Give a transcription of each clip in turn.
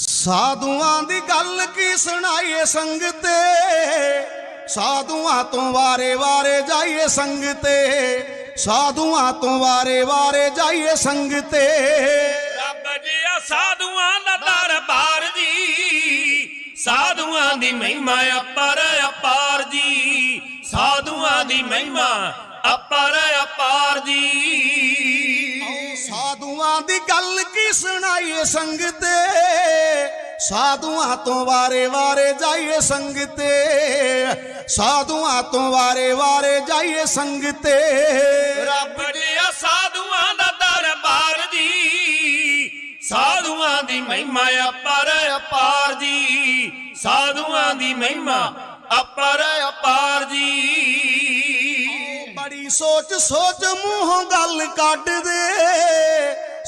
ਸਾਧੂਆਂ ਦੀ ਗੱਲ ਕੀ ਸੁਣਾਈਏ ਸੰਗਤੇ ਸਾਧੂਆਂ ਤੋਂ ਵਾਰੇ ਵਾਰੇ ਜਾਈਏ ਸੰਗਤੇ ਸਾਧੂਆਂ ਤੋਂ ਵਾਰੇ ਵਾਰੇ ਜਾਈਏ ਸੰਗਤੇ ਰੱਬ ਜਿਹਾ ਸਾਧੂਆਂ ਦਾ ਦਰਬਾਰ ਜੀ, ਸਾਧੂਆਂ ਦੀ ਮਹਿਮਾ ਅਪਰ ਅਪਾਰ ਜੀ, ਸਾਧੂਆਂ ਦੀ ਮਹਿਮਾ ਅਪਰ ਅਪਾਰ ਜੀ। ਸਾਧੂਆਂ ਦੀ ਗੱਲ ਕੀ ਸੁਣਾਈਏ ਸੰਗਤੇ ਸਾਧੂਆਂ ਤੋਂ ਵਾਰੇ ਵਾਰੇ ਜਾਈਏ ਸੰਗਤੇ ਸਾਧੂਆਂ ਤੋਂ ਵਾਰੇ ਵਾਰੇ ਜਾਈਏ ਸੰਗਤੇ ਰੱਬ ਜਿਹਾ ਸਾਧੂਆਂ ਦਾ ਦਰਬਾਰ ਜੀ। ਸਾਧੂਆਂ ਦੀ ਮਹਿਮਾ ਅਪਰ ਅਪਾਰ ਜੀ। ਸਾਧੂਆਂ ਦੀ ਮਹਿਮਾ ਅਪਰ ਅਪਾਰ ਜੀ। ਬੜੀ ਸੋਚ ਸੋਚ ਮੂੰਹੋਂ ਗੱਲ ਕੱਢ ਦੇ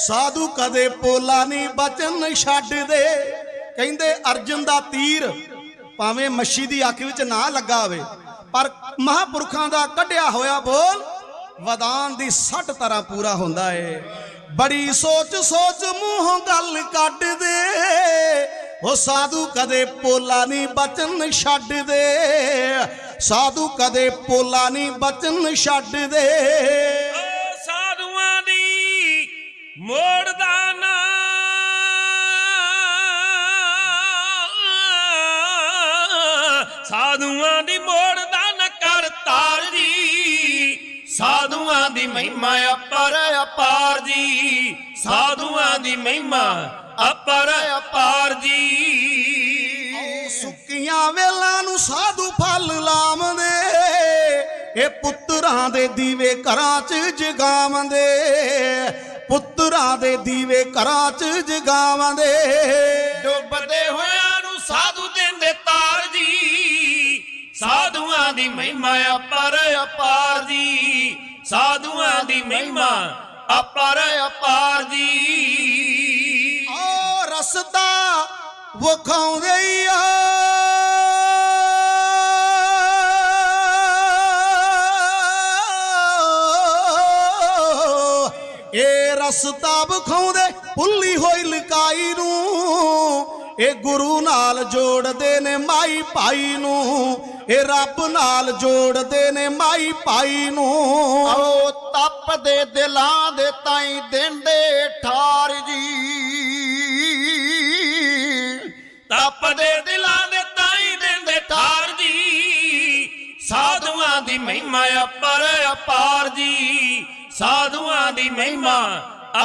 ਸਾਧੂ ਕਦੇ ਪੋਲਾ ਨਹੀਂ ਬਚਨ ਛੱਡਦੇ ਕਹਿੰਦੇ ਅਰਜਨ ਦਾ ਤੀਰ ਭਾਵੇਂ ਮੱਛੀ ਦੀ ਅੱਖ ਵਿੱਚ ਨਾ ਲੱਗਾ ਹੋਵੇ, ਪਰ ਮਹਾਪੁਰਖਾਂ ਦਾ ਕੱਢਿਆ ਹੋਇਆ ਬੋਲ ਵਦਾਨ ਦੀ ਸੱਟ ਤਰ੍ਹਾਂ ਪੂਰਾ ਹੁੰਦਾ ਏ। ਬੜੀ ਸੋਚ ਸੋਚ ਮੂੰਹੋਂ ਗੱਲ ਕੱਢ ਦੇ। ਉਹ ਸਾਧੂ ਕਦੇ ਪੋਲਾ ਨਹੀਂ ਬਚਨ ਛੱਡਦੇ ਸਾਧੂ ਕਦੇ ਪੋਲਾ ਨਹੀਂ ਬਚਨ ਛੱਡਦੇ ਓ ਮੋੜਦਾ ਨਾ। ਸਾਧੂਆਂ ਦੀ ਮੋੜਦਾ ਨਾ ਕਰ ਤਾਰ ਜੀ ਸਾਧੂਆਂ ਦੀ ਮਹਿਮਾ ਅਪਰ ਅਪਾਰ ਜੀ ਸਾਧੂਆਂ ਦੀ ਮਹਿਮਾ ਅਪਰ ਅਪਾਰ ਜੀ ਸੁੱਕੀਆਂ ਵੇਲਾਂ ਨੂੰ ਸਾਧੂ ਫਲ ਲਾਵਦੇ ਇਹ ਪੁੱਤਰਾਂ ਦੇ ਦੀਵੇ ਘਰਾਂ 'ਚ ਜਗਾਵਦੇ ਪੁੱਤਰਾਂ ਦੇ ਦੀਵੇ ਘਰਾਂ 'ਚ ਜਗਾਵਦੇ ਡੁੱਬਦੇ ਹੋਇਆਂ ਨੂੰ ਸਾਧੂ ਦਿੰਦੇ ਤਾਰ ਜੀ ਸਾਧੂਆਂ ਦੀ ਮਹਿਮਾ ਅਪਰ ਅਪਾਰ ਜੀ ਸਾਧੂਆਂ ਦੀ ਮਹਿਮਾ ਅਪਰ ਅਪਾਰ ਜੀ। ਓ ਰਸਤਾ ਵਿਖਾਉਂਦੇ ਆ। ਰਸਤਾ ਵਿਖਾਉਂਦੇ ਭੁੱਲੀ ਹੋਈ ਲਕਾਈ ਨੂੰ। ਇਹ ਗੁਰੂ ਨਾਲ ਜੋੜਦੇ ਨੇ ਮਾਈ ਭਾਈ ਨੂੰ। ਇਹ ਰੱਬ ਨਾਲ ਜੋੜਦੇ ਨੇ ਮਾਈ ਭਾਈ ਨੂੰ। ਆਓ ਤਪਦੇ ਦਿਲਾਂ ਦੇ ਤਾਈ ਦਿੰਦੇ ਠਾਰ ਜੀ। ਤਪਦੇ ਦਿਲਾਂ ਦੇ ਤਾਈ ਦਿੰਦੇ ਠਾਰ ਜੀ। ਸਾਧੂਆਂ ਦੀ ਮਹਿਮਾ ਅਪਰ ਅਪਾਰ ਜੀ। ਸਾਧੂਆਂ ਦੀ ਮਹਿਮਾ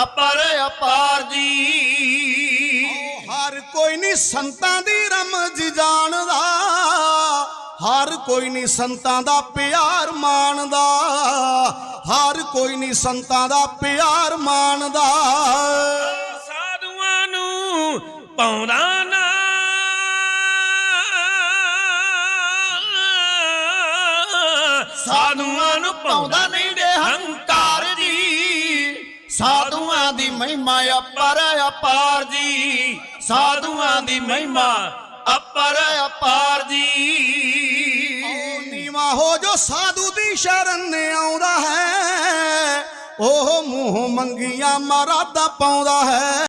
ਅਪਰ ਅਪਾਰ ਜੀ। ਹਰ ਕੋਈ ਨਹੀਂ ਸੰਤਾਂ ਦੀ ਰਮਜ ਜਾਣਦਾ ਹਰ ਕੋਈ ਨਹੀਂ ਸੰਤਾਂ ਦਾ ਪਿਆਰ ਮਾਣਦਾ ਹਰ ਕੋਈ ਨਹੀਂ ਸੰਤਾਂ ਦਾ ਪਿਆਰ ਮਾਣਦਾ। ਸਾਧੂਆਂ ਨੂੰ ਪਾਉਂਦਾ ਨਾ। ਸਾਧੂਆਂ ਨੂੰ ਪਾਉਂਦਾ ਨਹੀਂ ਡੇ ਹੰਕਾਰ। ਸਾਧੂਆਂ ਦੀ ਮਹਿਮਾ ਅਪਰ ਅਪਾਰ ਜੀ। ਸਾਧੂਆਂ ਦੀ ਮਹਿਮਾ ਅਪਰ ਅਪਾਰ ਜੀ। ਨੀਵਾ ਹੋ ਜੋ ਸਾਧੂ ਦੀ ਸ਼ਰਨ ਆਉਂਦਾ ਹੈ। ਉਹ ਮੂੰਹ ਮੰਗੀਆਂ ਮਰਾਦਾ ਪਾਉਂਦਾ ਹੈ।